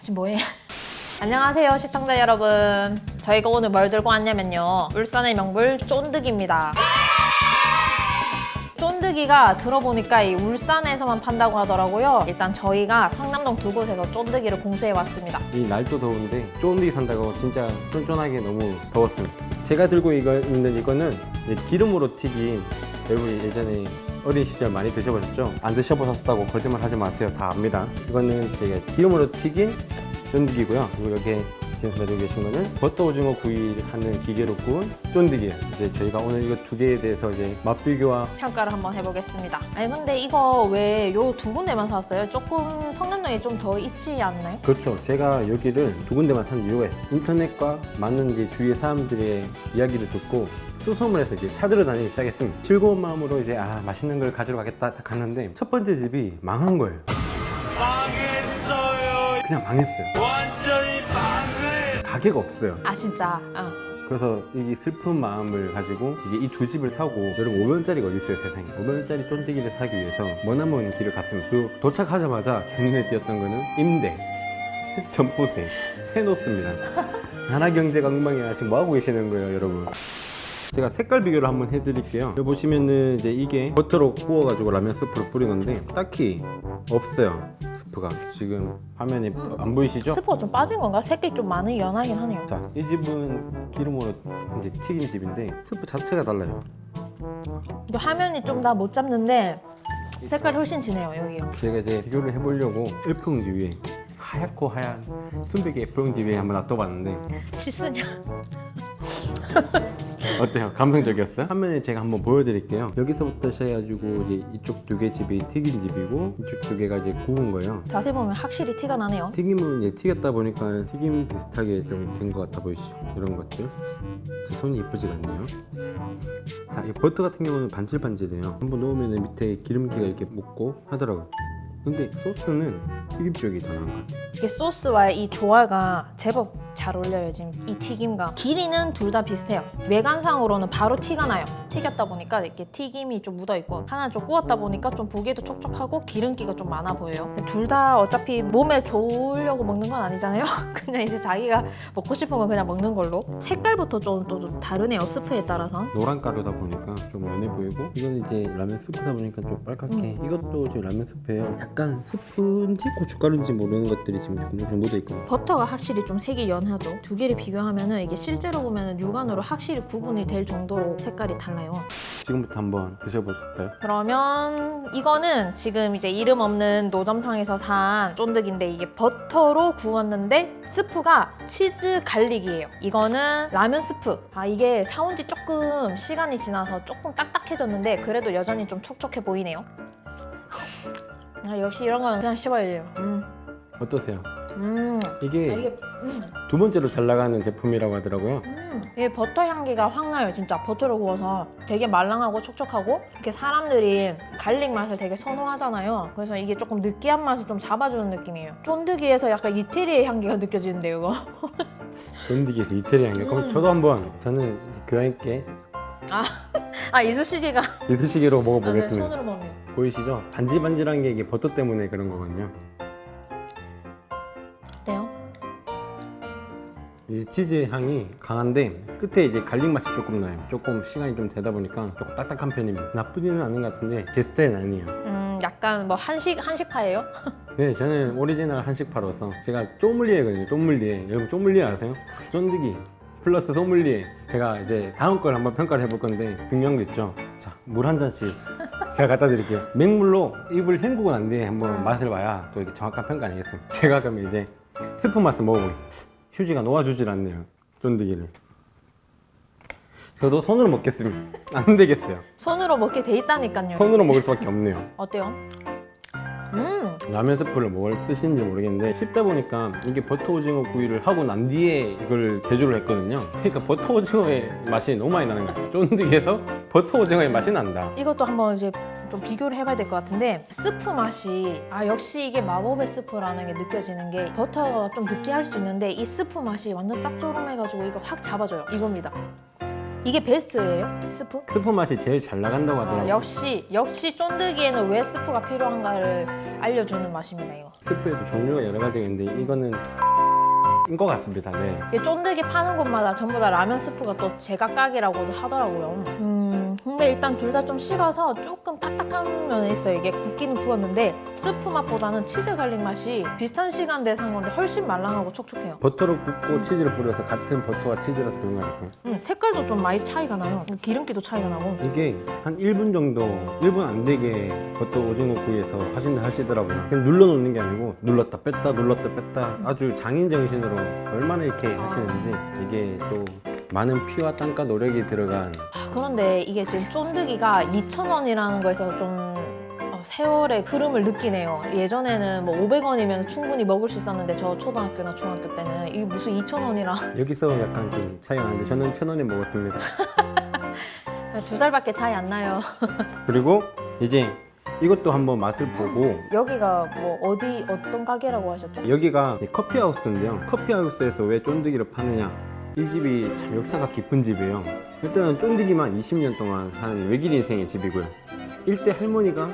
지금 뭐해? 안녕하세요 시청자 여러분. 저희가 오늘 뭘 들고 왔냐면요. 울산의 명물 쫀득입니다. 쫀득이가 들어보니까 이 울산에서만 판다고 하더라고요. 일단 저희가 상남동 두 곳에서 쫀득이를 공수해 왔습니다. 이 날도 더운데 쫀득이 산다고 진짜 쫀쫀하게 너무 더웠습니다. 제가 들고 있는 이거는 기름으로 튀긴 여러분 예전에 어린 시절 많이 드셔보셨죠? 안 드셔보셨다고 거짓말 하지 마세요. 다 압니다. 이거는 제가 기름으로 튀긴 쫀득이고요. 그리고 이렇게 지금 가지고 계신 거는 버터 오징어 구이 하는 기계로 구운 쫀득이에요. 이제 저희가 오늘 이거 두 개에 대해서 이제 맛 비교와 평가를 한번 해보겠습니다 아니 근데 이거 왜 요 두 군데만 사왔어요? 조금 성남동에 좀 더 있지 않나요? 그렇죠. 제가 여기를 두 군데만 산 이유가 있어요. 인터넷과 많은 이제 주위의 사람들의 이야기를 듣고 수소문 해서 이제 찾으러 다니기 시작했습니다. 즐거운 마음으로 이제 아 맛있는 걸 가지러 가겠다 딱 갔는데 첫 번째 집이 망한 거예요. 망했어요. 그냥 망했어요. 완전히 망해. 가게가 없어요. 아 진짜 어. 그래서 이 슬픈 마음을 가지고 이제 이 두 집을 사고 여러분 5면짜리가 어디 있어요 세상에 5면짜리 쫀득이를 사기 위해서 머나먼 길을 갔습니다 그 도착하자마자 제 눈에 띄었던 거는 임대 점포세 새놓습니다 하나경제가 엉망이야 지금 뭐 하고 계시는 거예요 여러분 제가 색깔 비교를 한번 해드릴게요 여기 보시면은 이제 이게 버터로 구워가지고 라면 스프를 뿌린 건데 딱히 없어요 스프가 지금 화면에 안 보이시죠? 스프가 좀 빠진 건가? 색깔이 좀 많이 연하긴 하네요 자, 이 집은 기름으로 이제 튀긴 집인데 스프 자체가 달라요. 또 화면이 좀다못 잡는데 색깔이 훨씬 진해요 여기요 제가 이제 비교를 해보려고 F용지 위에 하얗고 하얀 순백의 F용지 위에 한번 놔둬봤는데 씻으냐 어때요? 감성적이었어요? 화면에 제가 한번 보여드릴게요. 여기서부터 시작해가지고 이제 이쪽 두 개 집이 튀긴 집이고 이쪽 두 개가 이제 구운 거예요. 자세히 보면 확실히 티가 나네요 튀김은 이제 튀겼다 보니까 튀김 비슷하게 좀 된 것 같아 보이시죠? 이런 것들. 제 손이 이쁘지가 않네요. 자, 이 버터 같은 경우는 반질반질해요. 한번 넣으면 밑에 기름기가 이렇게 묻고 하더라고요. 근데 소스는 튀김 쪽이 더 나은 것 같아요. 이게 소스와의 이 조화가 제법 잘 어울려요 지금. 이 튀김과 길이는 둘 다 비슷해요. 외관상으로는 바로 티가 나요. 튀겼다 보니까 이렇게 튀김이 좀 묻어있고 하나 좀 구웠다 보니까 좀 보기에도 촉촉하고 기름기가 좀 많아 보여요. 둘 다 어차피 몸에 좋으려고 먹는 건 아니잖아요. 그냥 이제 자기가 먹고 싶은 건 그냥 먹는 걸로. 색깔부터 좀 또 다르네요 스프에 따라서. 노란 가루다 보니까 좀 연해 보이고 이거는 이제 라면 스프다 보니까 좀 빨갛게. 이것도 지금 라면 스프예요. 약간 스프인지 고춧가루인지 모르는 것들이 지금 조금 좀 묻어 있고 버터가 확실히 좀 색이 연 하죠. 두 개를 비교하면은 이게 실제로 보면은 육안으로 확실히 구분이 될 정도로 색깔이 달라요. 지금부터 한번 드셔보실까요? 그러면 이거는 지금 이제 이름 없는 노점상에서 산 쫀득인데 이게 버터로 구웠는데 스프가 치즈 갈릭이에요. 이거는 라면 스프. 아 이게 사온 지 조금 시간이 지나서 조금 딱딱해졌는데 그래도 여전히 좀 촉촉해 보이네요. 아, 역시 이런 건 그냥 씹어야 돼요. 음, 어떠세요? 음. 아, 이게 이게 음. 두 번째로 잘 나가는 제품이라고 하더라고요. 음, 이게 버터 향기가 확 나요 진짜 버터를 구워서 되게 말랑하고 촉촉하고 이렇게 사람들이 갈릭 맛을 되게 선호하잖아요 그래서 이게 조금 느끼한 맛을 좀 잡아주는 느낌이에요 쫀득이에서 약간 이태리의 향기가 느껴지는데요 이거 쫀디기에서 이태리 향기. 그럼 음. 저도 한번 저는 교양 있게 아 이쑤시개가 이쑤시개로 아, 네, 먹어보겠습니다. 손으로 먹네요 보이시죠? 반질반질한 게 이게 버터 때문에 그런 거거든요. 치즈 향이 강한데 끝에 이제 갈릭 맛이 조금 나요. 조금 시간이 좀 되다 보니까 조금 딱딱한 편입니다. 나쁘지는 않은 것 같은데 제 스타일은 아니에요. 음 약간 뭐 한식 한식파예요? 네, 저는 오리지널 한식파로서 제가 쪼물리에거든요. 쪼물리에. 여러분 쪼물리에 아세요? 쫀득이 플러스 소믈리에. 제가 이제 다음 걸 한번 평가를 해볼 건데 중요한 게 있죠. 자, 물 한 잔씩 제가 갖다 드릴게요. 맹물로 입을 헹구고 난 뒤에 한번 맛을 봐야 또 이렇게 정확한 평가 아니겠습니까? 제가 그러면 이제 스프 맛을 먹어보겠습니다. 휴지가 놓아주질 않네요. 쫀득이를. 저도 손으로 먹겠습니다. 안 되겠어요. 손으로 먹게 돼 있다니까요 손으로 먹을 수밖에 없네요. 어때요? 음 라면 스프를 뭘 쓰시는지 모르겠는데 씹다 보니까 이게 버터 오징어 구이를 하고 난 뒤에 이걸 제조를 했거든요. 그러니까 버터 오징어의 맛이 너무 많이 나는 것 같아요. 쫀득해서 버터 오징어의 맛이 난다. 이것도 한번 이제 좀 비교를 해봐야 될 것 같은데 스프 맛이 아 역시 이게 마법의 스프라는 게 느껴지는 게 버터가 좀 느끼할 수 있는데 이 스프 맛이 완전 짭조름해가지고 이거 확 잡아줘요 이겁니다 이게 베스트예요? 스프? 스프 맛이 제일 잘 나간다고 아, 하더라고요. 역시 역시 쫀득이에는 왜 스프가 필요한가를 알려주는 맛입니다 이거. 스프에도 종류가 여러 가지가 있는데 이거는 인것 같습니다. 네. 이 쫀득이 파는 곳마다 전부 다 라면 스프가 또 제각각이라고도 하더라고요. 음, 근데 일단 둘 다 좀 식어서 조금 딱딱한 면이 있어요. 이게 굽기는 구웠는데 스프 맛보다는 치즈 갈릭 맛이 비슷한 시간대에 산 건데 훨씬 말랑하고 촉촉해요. 버터로 굽고 치즈를 뿌려서 같은 버터와 치즈라서 그런 거 아닐까요? 음, 색깔도 좀 많이 차이가 나요. 기름기도 차이가 나고. 이게 한 1분 정도, 1분 안 되게 버터 오징어 구이에서 하신다 하시더라고요. 그냥 눌러놓는 게 아니고 눌렀다 뺐다 눌렀다 뺐다 아주 장인 정신으로 얼마나 이렇게 하시는지 이게 또 많은 피와 땀과 노력이 들어간 아, 그런데 이게 지금 쫀득이가 2,000원이라는 거에서 좀 어, 세월의 흐름을 느끼네요. 예전에는 뭐 500원이면 충분히 먹을 수 있었는데 저 초등학교나 중학교 때는 이게 무슨 2,000원이라 여기서 약간 좀 차이가 나는데 저는 천 원에 먹었습니다. 두 살밖에 차이 안 나요. 그리고 이제 이것도 한번 맛을 보고 여기가 뭐 어디 어떤 가게라고 하셨죠? 여기가 커피하우스인데요. 커피하우스에서 왜 쫀득이를 파느냐? 이 집이 참 역사가 깊은 집이에요. 일단은 쫀득이만 20년 동안 한 외길 인생의 집이고요. 일대 할머니가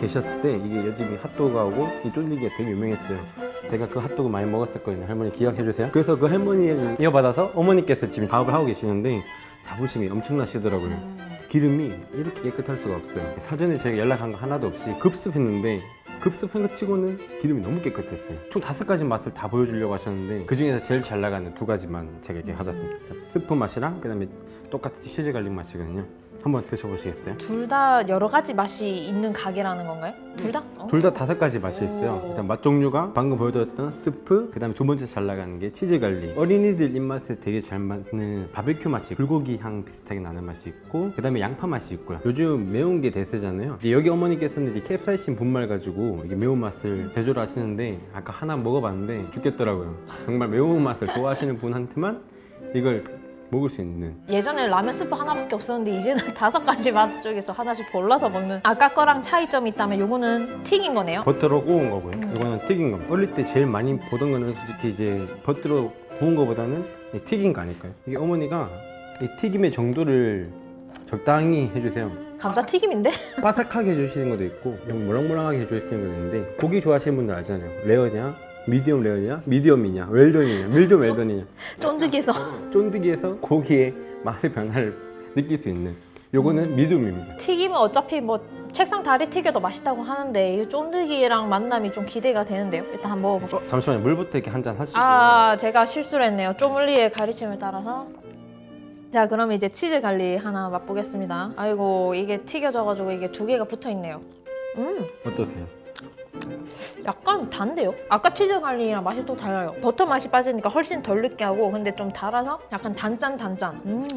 계셨을 때 이게 이 집이 핫도그하고 이 쫀득이가 되게 유명했어요. 제가 그 핫도그 많이 먹었었거든요. 할머니 기억해 주세요. 그래서 그 할머니를 이어받아서 어머니께서 지금 사업을 하고 계시는데 자부심이 엄청나시더라고요. 기름이 이렇게 깨끗할 수가 없어요. 사전에 제가 연락한 거 하나도 없이 급습했는데 급습한 것 치고는 기름이 너무 깨끗했어요. 총 다섯 가지 맛을 다 보여주려고 하셨는데 그 중에서 제일 잘 나가는 두 가지만 제가 이렇게 가졌습니다. 스프 맛이랑 그다음에 똑같이 치즈 갈릭 맛이거든요. 한번 드셔보시겠어요? 둘 다 여러 가지 맛이 있는 가게라는 건가요? 둘 다? 어? 둘 다 다섯 가지 맛이 있어요. 오. 일단 맛 종류가 방금 보여드렸던 스프, 그다음에 두 번째 잘 나가는 게 치즈 갈릭. 어린이들 입맛에 되게 잘 맞는 바베큐 맛이 불고기 향 비슷하게 나는 맛이 있고, 그다음에 양파 맛이 있고요. 요즘 매운 게 대세잖아요. 이제 여기 어머니께서는 이제 캡사이신 분말 가지고 이게 매운 맛을 대조를 하시는데 아까 하나 먹어봤는데 죽겠더라고요. 정말 매운 맛을 좋아하시는 분한테만 이걸 먹을 수 있는 예전에 라면 스프 하나밖에 없었는데 이제는 다섯 가지 맛 중에서 하나씩 골라서 먹는 아까 거랑 차이점이 있다면 요거는 튀긴 거네요. 버터로 구운 거고요. 이거는 튀긴 겁니다. 어릴 때 제일 많이 보던 거는 솔직히 이제 버터로 구운 거보다는 이 튀긴 거 아닐까요? 이게 어머니가 이 튀김의 정도를 적당히 해주세요. 감자 튀김인데? 바삭하게 해주시는 것도 있고 좀 물렁물렁하게 해주시는 것도 있는데 고기 좋아하시는 분들 알잖아요. 레어냐, 미디엄 레어냐, 미디엄이냐, 웰던이냐, 밀좀 웰던이냐. 쫀득이에서 쫀득이에서 고기의 맛의 변화를 느낄 수 있는 요거는 미디움입니다. 튀김은 어차피 뭐 책상 다리 튀겨도 맛있다고 하는데 이 쫀득이랑 만남이 좀 기대가 되는데요. 일단 한번 먹어볼게요. 어, 잠시만요. 물부터 이렇게 한잔 하시고 아 제가 실수를 했네요. 쪼물리의 가르침을 따라서 자 그럼 이제 치즈 갈리 하나 맛보겠습니다. 아이고 이게 튀겨져가지고 이게 두 개가 붙어 있네요. 음 어떠세요? 약간 단데요? 아까 치즈 갈리랑 맛이 또 달라요. 버터 맛이 빠지니까 훨씬 덜 느끼하고 근데 좀 달아서 약간 단짠 단짠. 음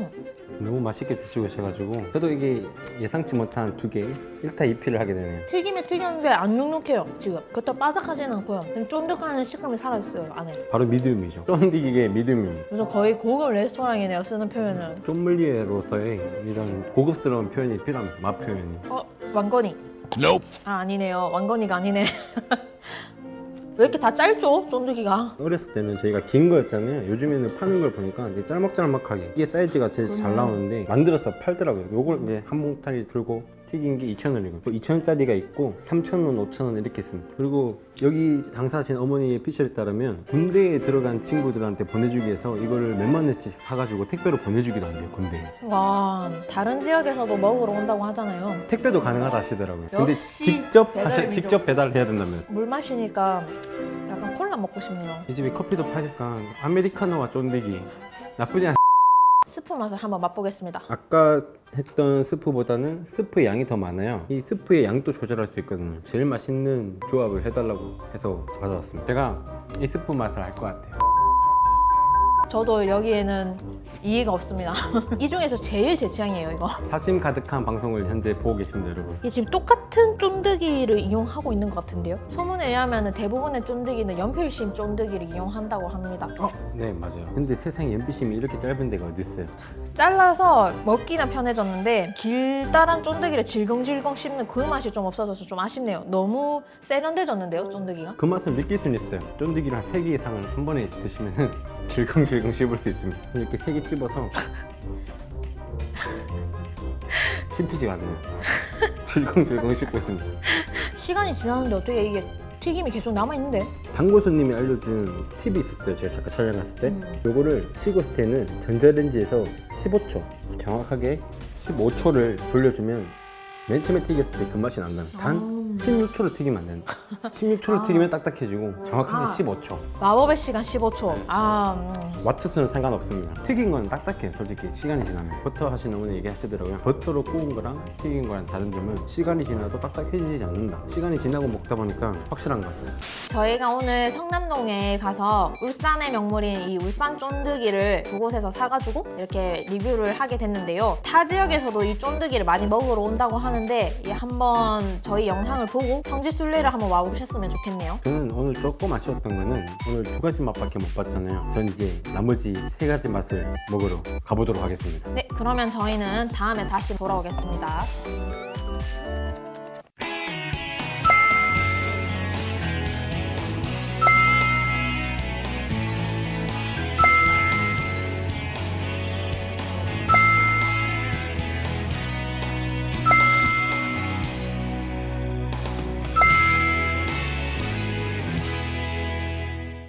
너무 맛있게 드시고 계셔가지고 저도 이게 예상치 못한 두 개, 1타 2피를 하게 되네요. 튀김에 튀겼는데 안 눅눅해요 지금. 그렇다고 바삭하지는 않고요. 그냥 쫀득한 식감이 살아있어요 안에. 바로 미디움이죠. 쫀디기계 미디움입니다. 그래서 거의 고급 레스토랑이네요 쓰는 표현은. 쫌물리에로서의 이런 고급스러운 표현이 필요합니다. 맛 표현이. 어 왕건이. Nope. 아 아니네요 왕건이가 아니네. 왜 이렇게 다 짧죠 쫀득이가? 어렸을 때는 저희가 긴 거였잖아요. 요즘에는 파는 걸 보니까 이제 짤막짤막하게 이게 사이즈가 제일 잘 나오는데 만들어서 팔더라고요. 요걸 이제 한 몽타리 들고 튀긴 게 2,000원이고 또 2,000원짜리가 있고 3,000원, 5,000원 이렇게 있습니다. 그리고 여기 장사하신 어머니의 피셜에 따르면 군대에 들어간 친구들한테 보내주기 위해서 이거를 몇만 원씩 사가지고 택배로 보내주기도 한대요, 군대에. 와 다른 지역에서도 먹으러 온다고 하잖아요. 택배도 가능하다 하시더라고요. 근데 역시 직접 배달의 하시, 민족. 직접 배달해야 된다면 물 마시니까 약간 콜라 먹고 싶네요. 이 집이 커피도 파니까 아메리카노와 쫀디기 나쁘지 않. 스프 맛을 한번 맛보겠습니다. 아까 했던 스프보다는 스프의 양이 더 많아요. 이 스프의 양도 조절할 수 있거든요. 제일 맛있는 조합을 해달라고 해서 가져왔습니다. 제가 이 스프 맛을 알 것 같아요. 저도 여기에는 이해가 없습니다. 이 중에서 제일 제 취향이에요 이거. 사심 가득한 방송을 현재 보고 계십니다, 여러분. 이게 지금 똑같은 쫀득이를 이용하고 있는 것 같은데요. 소문에 의하면 대부분의 쫀득이는 연필심 쫀득이를 이용한다고 합니다. 어, 네 맞아요. 근데 세상에 연비심이 이렇게 짧은 데가 어디 있어요? 잘라서 먹기는 편해졌는데 길다란 쫀득이를 질겅질겅 씹는 그 맛이 좀 없어져서 좀 아쉽네요. 너무 세련돼졌는데요, 쫀득이가? 그 맛을 느낄 수는 있어요. 쫀디기를 한 3개 이상을 한 번에 드시면은 질겅질겅 씹을 수 있습니다. 이렇게 3개 찝어서 씹히지가 않네요. 질겅질겅 씹고 있습니다. 시간이 지났는데 어떻게 이게 튀김이 계속 남아있는데? 당고수님이 알려준 팁이 있었어요. 제가 잠깐 촬영 갔을 때. 음. 요거를 식었을 때는 전자레인지에서 15초, 정확하게 15초를 돌려주면 맨 처음에 튀겼을 때 그 맛이 난다. 단 아. 16초를 튀기면 안 된다. 16초를 아. 튀기면 딱딱해지고 정확하게 아. 15초. 마법의 시간 15초. 아, 음. 와트 수는 상관없습니다. 튀긴 건 딱딱해, 솔직히 시간이 지나면. 버터 하시는 분이 얘기하시더라고요. 버터로 구운 거랑 튀긴 거랑 다른 점은 시간이 지나도 딱딱해지지 않는다. 시간이 지나고 먹다 보니까 확실한 것 같아요. 저희가 오늘 성남동에 가서 울산의 명물인 이 울산 쫀득이를 두 곳에서 사가지고 이렇게 리뷰를 하게 됐는데요. 타 지역에서도 이 쫀득이를 많이 먹으러 온다고 하는데 이 한번 저희 영상을 보고 성지 순례를 한번 와보셨으면 좋겠네요. 저는 오늘 조금 아쉬웠던 거는 오늘 두 가지 맛밖에 못 봤잖아요. 전 이제 나머지 세 가지 맛을 먹으러 가보도록 하겠습니다. 네, 그러면 저희는 다음에 다시 돌아오겠습니다.